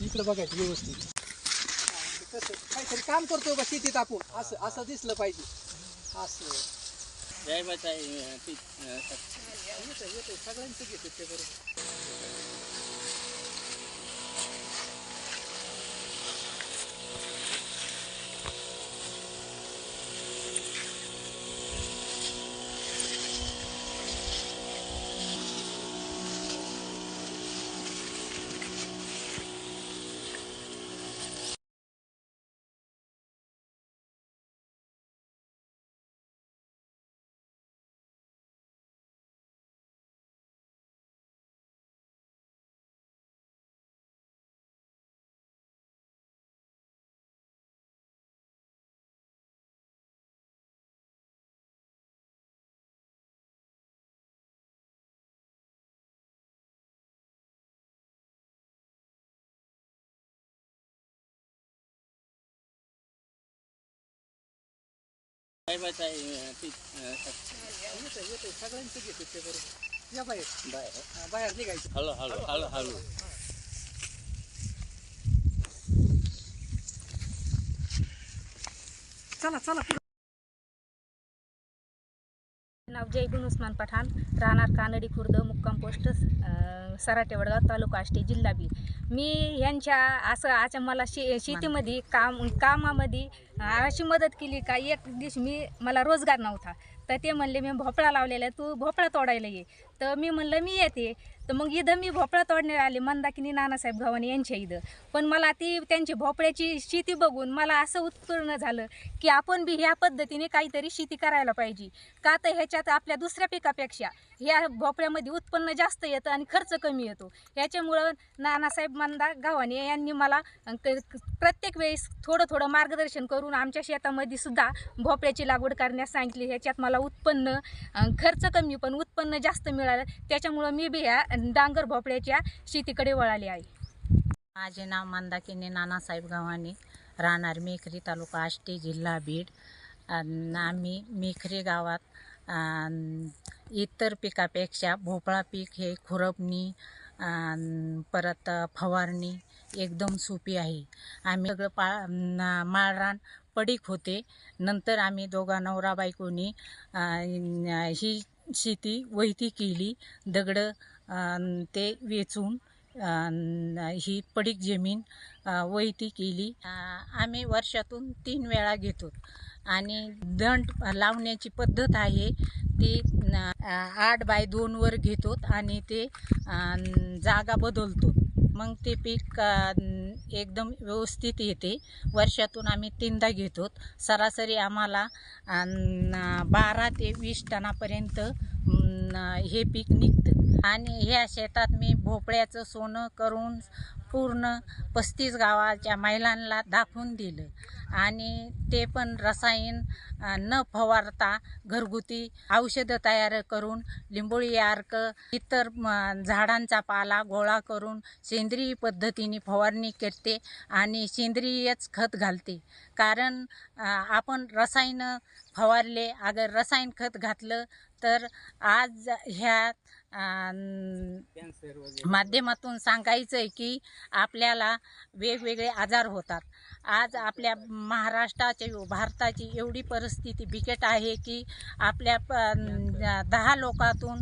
इकडे बघायचं व्यवस्थित. हा, कसं काहीतरी काम करतोय बा शेतीत आपण. असं असं दिसलं पाहिजे. असं. सगळ्यांचं घेतं ते बरोबर. बाहेर बाहेर निघायचं हॅलो हॅलो हॅलो हॅलो चला चला नाव जयगुण उस्मान पठाण राहणार कानडी खुर्द मुक्काम पोस्ट अं, सराटे वडगाव तालुका आष्टी जिल्हा बी मी यांच्या असं आज मला शे शेतीमध्ये काम कामामध्ये अशी मदत केली का एक दिवशी मी मला रोजगार नव्हता. तर ते म्हणले मी भोपळा लावलेला तू भोपळा तोडायला ये. तर मी म्हणलं मी येते. तर मग इथं मी भोपळा तोडण्याला आले मंदाकिनी नानासाहेब गव्हाणे यांच्या इथं. पण मला ती त्यांची भोपळ्याची शेती बघून मला असं उत्पन्न झालं की आपण बी ह्या पद्धतीने काहीतरी शेती करायला पाहिजे. का तर ह्याच्यात आपल्या दुसऱ्या पिकापेक्षा ह्या भोपळ्यामध्ये उत्पन्न जास्त येतं आणि खर्च कमी येतो. ह्याच्यामुळं नानासाहेब मंदा गव्हाणे यांनी मला क- प्रत्येक वेळेस थोडं थोडं मार्गदर्शन करून आमच्या शेतामध्ये सुद्धा भोपळ्याची लागवड करण्यास सांगितली. ह्याच्यात मला उत्पन्न खर्च कमी पण उत्पन्न जास्त मिळालं. त्याच्यामुळं मी बी ह्या डांगर भोपळ्याच्या शेतीकडे वळाली आहे. माझे नाव मंदाकिनी नानासाहेब गव्हाणे. राहणार मेखरी तालुका आष्टी जिल्हा बीड. आम्ही मेखरी गावात इतर पिकापेक्षा भोपळा पीक हे खुरपणी परत फवारणी एकदम सोपी आहे. आम्ही सगळं पा माळरान पडीक होते. नंतर आम्ही दोघा नवरा बायकोनी ही शेती वैती केली दगडं ते वेचून ही पडीक जमीन वहिती वैती केली. आम्ही वर्षातून तीन वेळा घेतो. आणि दंड लावण्याची पद्धत आहे ती आठ बाय दोनवर घेतो आणि ते जागा बदलतो. मग ते पीक एकदम व्यवस्थित येते. वर्षातून आम्ही तीनदा घेतो. सरासरी आम्हाला बारा ते वीस टनापर्यंत हे पीक निघतं. आणि ह्या शेतात मी भोपळ्याचं सोनं करून पूर्ण पस्तीस गावाच्या महिलांना दाखवून दिलं. आणि ते पण रसायन न फवारता घरगुती औषधं तयार करून लिंबोळी अर्क इतर म, झाडांचा पाला गोळा करून सेंद्रिय पद्धतीने फवारणी करते आणि सेंद्रियच खत घालते. कारण आपण रसायन फवारले अगर रसायन खत घातलं तर आज ह्या माध्यमातून सांगायचं आहे की आपल्याला वेगवेगळे आजार होतात. आज आपल्या महाराष्ट्राची भारताची एवढी परिस्थिती बिकट आहे की आपल्या प- दहा लोकातून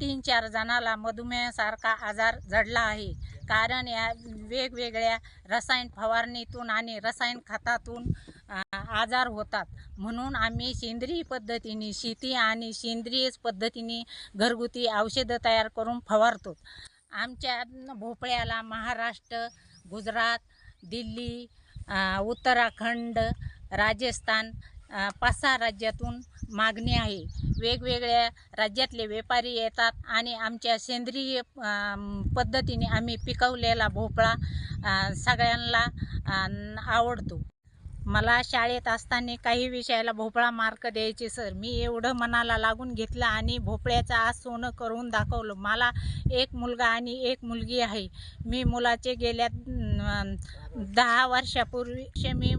तीन चार जणाला मधुमेहासारखा आजार जडला आहे. कारण या वेगवेगळ्या रसायन फवारणीतून आणि रसायन खतातून आजार होतात. म्हणून आम्ही सेंद्रिय पद्धतीने शेती आणि सेंद्रिय पद्धतीने घरगुती औषधं तयार करून फवारतो. आमच्या भोपळ्याला महाराष्ट्र गुजरात दिल्ली उत्तराखंड राजस्थान पाच सहा राज्यातून मागणी आहे. वेगवेगळ्या राज्यातले व्यापारी येतात आणि आमच्या सेंद्रिय पद्धतीने आम्ही पिकवलेला भोपळा सगळ्यांना आवडतो. मला शाळेत असताना काही विषयाला भोपळा मार्क द्यायचे सर. मी एवढं मनाला लागून घेतलं आणि भोपळ्याचं आज सोनं करून दाखवलं. मला एक मुलगा आणि एक मुलगी आहे. मी मुलाचे गेल्या दहा वर्षापूर्वी मी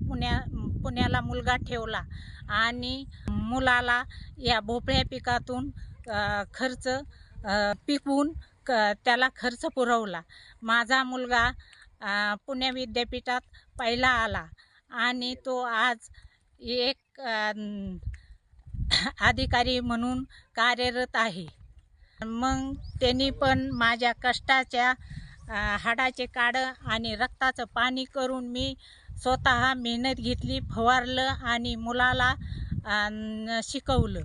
पुण्या पुण्याला मुलगा ठेवला आणि मुलाला या भोपळ्या पिकातून खर्च पिकवून क त्याला खर्च पुरवला. माझा मुलगा पुणे विद्यापीठात पहिला आला. आणि तो आज एक अधिकारी म्हणून कार्यरत आहे. मग त्यांनी पण माझ्या कष्टाच्या हाडाचे काढं आणि रक्ताचं पाणी करून मी स्वतः मेहनत घेतली फवारलं आणि मुलाला शिकवलं.